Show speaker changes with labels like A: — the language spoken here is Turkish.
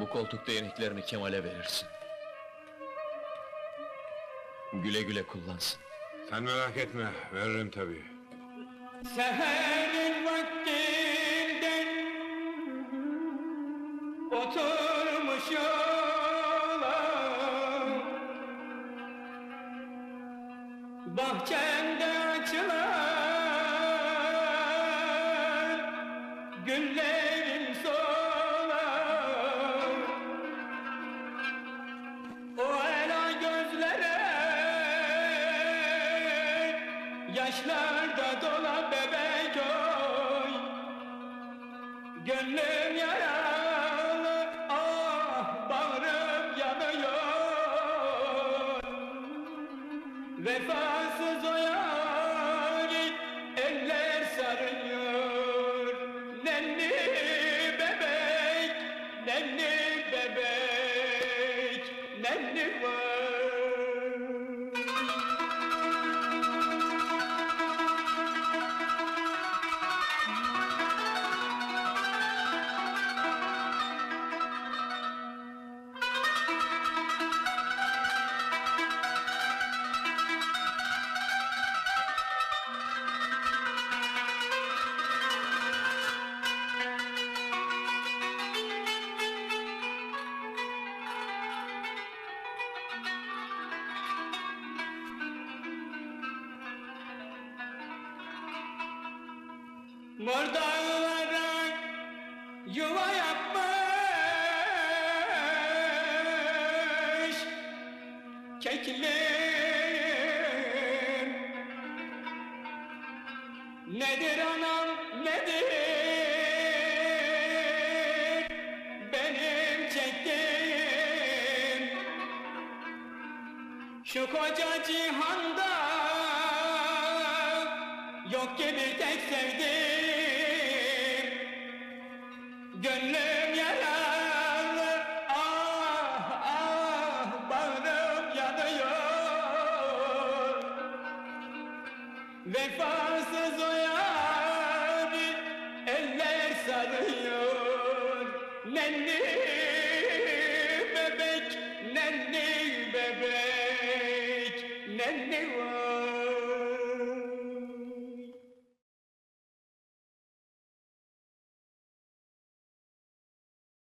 A: Bu koltuk değneklerini Kemal'e verirsin. Güle güle kullansın.
B: Sen merak etme, veririm tabii.
C: Seherin vaktinden oturmuş yola Bahçemde Yaşlarda dola bebek oy. Gönlüm yaralı ah bağrım yanıyor. Vefasız o yâri eller sarıyor. Nenni bebek, nenni bebek, nenni var Mor dağlara yuva yapmış. Keklim Nedir anam nedir? Benim çektiğim. Şu koca cihanda Yok ki bir tek sevdim Gönlüm yaralı Ah ah bağrım yanıyor. Vefasız o yâri eller sarıyor. Nenni bebek, nenni bebek, nenni var